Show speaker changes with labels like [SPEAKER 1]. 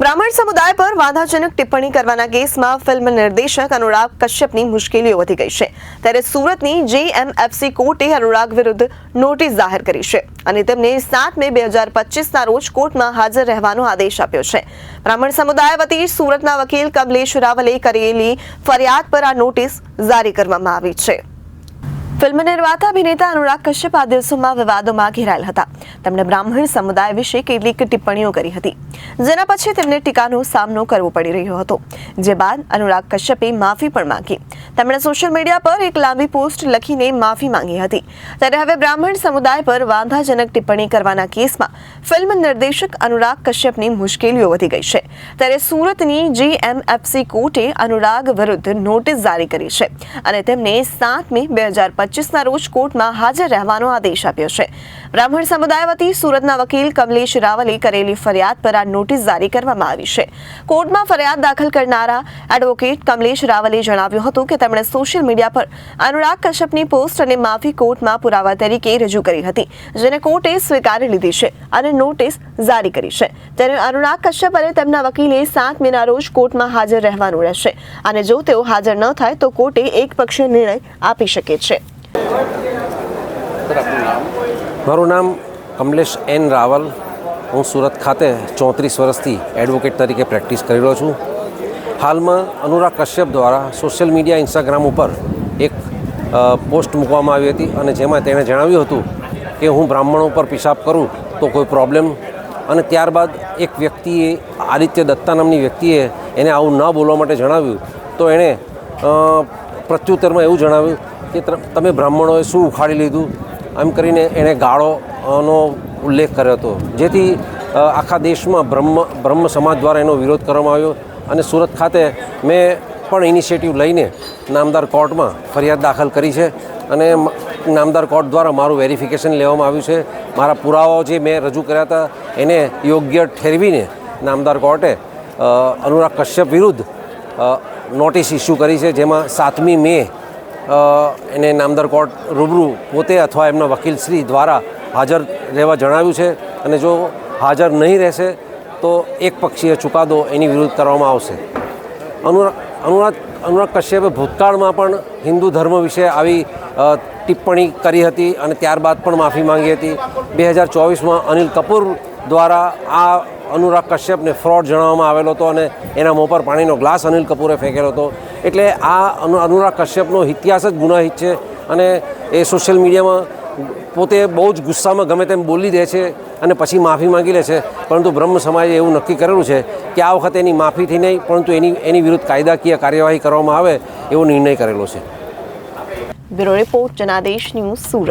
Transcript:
[SPEAKER 1] બ્રાહ્મણ સમુદાય પર વાંધાજનક ટિપ્પણી કરવાના કેસમાં ફિલ્મ નિર્દેશક અનુરાગ કશ્યપની મુશ્કેલીઓ વધી ગઈ છે. ત્યારે સુરતની જેએમએફસી કોર્ટે અનુરાગ વિરુદ્ધ નોટિસ જાહેર કરી છે અને તેમને સાત મે બે હજાર પચીસના રોજ કોર્ટમાં હાજર રહેવાનો આદેશ આપ્યો છે. બ્રાહ્મણ સમુદાય વતી સુરતના વકીલ કમલેશ રાવલે કરેલી ફરિયાદ પર આ નોટિસ જારી કરવામાં આવી છે. ફિલ્મ નિર્માતા, અભિનેતા અનુરાગ કશ્યપ આ દિવસોમાં વિવાદોમાં ઘેરાયેલ હતા. તેમણે બ્રાહ્મણ સમુદાય વિશે કેટલીક ટિપ્પણીઓ કરી હતી. જેના પછી તેમને ટીકાનો સામનો કરવો પડી રહ્યો હતો. જે બાદ અનુરાગ કશ્યપે માફી પણ માંગી. તેમણે સોશિયલ મીડિયા પર એક લાંબી પોસ્ટ લખીને માફી માંગી હતી. ત્યારે હવે બ્રાહ્મણ સમુદાય પર વાંધાજનક ટિપ્પણી કરવાના કેસમાં ફિલ્મ નિર્દેશક અનુરાગ કશ્યપની મુશ્કેલીઓ વધી ગઈ છે. ત્યારે સુરતની જીએમએફસી કોર્ટે અનુરાગ વિરુદ્ધ નોટિસ જારી કરી છે. અને તેમને સાત મે બે હજાર પચીસના રોજ કોર્ટમાં હાજર રહેવાનો આદેશ આપ્યો છે. બ્રાહ્મણ સમુદાય વતી સુરતના વકીલ કમલેશ રાવલે કરેલી ફરિયાદ પર આ નોટિસ જારી કરવામાં આવી છે. કોર્ટમાં ફરિયાદ દાખલ કરનારા એડવોકેટ કમલેશ રાવલે જણાવ્યું હતું કે તેમણે સોશિયલ મીડિયા પર અનુરાગ કશ્યપની પોસ્ટ અને માફી કોર્ટમાં પુરાવા તરીકે રજૂ કરી હતી, જેને કોર્ટે સ્વીકારી લીધી છે અને નોટિસ જારી કરી છે. ત્યારે અનુરાગ કશ્યપ અને તેમના વકીલે સાત મેના રોજ કોર્ટમાં હાજર રહેવાનું રહેશે અને જો તેઓ હાજર ન થાય તો કોર્ટે એક પક્ષીય નિર્ણય આપી શકે છે.
[SPEAKER 2] મારું નામ કમલેશ એન રાવલ. હું સુરત ખાતે ચોત્રીસ વર્ષથી એડવોકેટ તરીકે પ્રેક્ટિસ કરી રહ્યો છું. હાલમાં અનુરાગ કશ્યપ દ્વારા સોશિયલ મીડિયા ઇન્સ્ટાગ્રામ ઉપર એક પોસ્ટ મૂકવામાં આવી હતી અને જેમાં તેણે જણાવ્યું હતું કે હું બ્રાહ્મણો ઉપર પેશાબ કરું તો કોઈ પ્રોબ્લેમ અને ત્યારબાદ એક વ્યક્તિએ, આદિત્ય દત્તા નામની વ્યક્તિએ એને આવું ન બોલવા માટે જણાવ્યું તો એણે પ્રત્યુત્તરમાં એવું જણાવ્યું કે તમે બ્રાહ્મણોએ શું ઉખાડી લીધું? એમ કરીને એણે ગાળોનો ઉલ્લેખ કર્યો હતો. જેથી આખા દેશમાં બ્રહ્મ બ્રહ્મ સમાજ દ્વારા એનો વિરોધ કરવામાં આવ્યો અને સુરત ખાતે મેં પણ ઇનિશિયેટિવ લઈને નામદાર કોર્ટમાં ફરિયાદ દાખલ કરી છે અને નામદાર કોર્ટ દ્વારા મારું વેરિફિકેશન લેવામાં આવ્યું છે. મારા પુરાવાઓ જે મેં રજૂ કર્યા હતા, એને યોગ્ય ઠેરવીને નામદાર કોર્ટે અનુરાગ કશ્યપ વિરુદ્ધ નોટિસ ઇસ્યુ કરી છે, જેમાં સાતમી મે એને નામદાર કોર્ટ રૂબરૂ પોતે અથવા એમના વકીલશ્રી દ્વારા હાજર રહેવા જણાવ્યું છે અને જો હાજર નહીં રહેશે તો એક પક્ષીય ચુકાદો એની વિરુદ્ધ કરવામાં આવશે. અનુરાગ અનુરાગ અનુરાગ કશ્યપે ભૂતકાળમાં પણ હિન્દુ ધર્મ વિશે આવી ટિપ્પણી કરી હતી અને ત્યારબાદ પણ માફી માંગી હતી. બે હજાર ચોવીસમાં અનિલ કપૂર દ્વારા આ અનુરાગ કશ્યપને ફ્રોડ જણાવવામાં આવેલો હતો અને એના મોં પર પાણીનો ગ્લાસ અનિલ કપૂરે ફેંકેલો હતો. એટલે આ અનુ, અનુરાગ કશ્યપનો ઇતિહાસ જ ગુનાહિત છે અને એ સોશિયલ મીડિયામાં પોતે બહુ જ ગુસ્સામાં ગમે તેમ બોલી દે છે અને પછી માફી માંગી લે છે. પરંતુ બ્રહ્મ સમાજે એવું નક્કી કરેલું છે કે આ વખતે એની માફીથી નહીં, પરંતુ એની એની વિરુદ્ધ કાયદાકીય કાર્યવાહી કરવામાં આવે એવો નિર્ણય કરેલો છે.
[SPEAKER 1] Bureau report, Janadesh news Surat.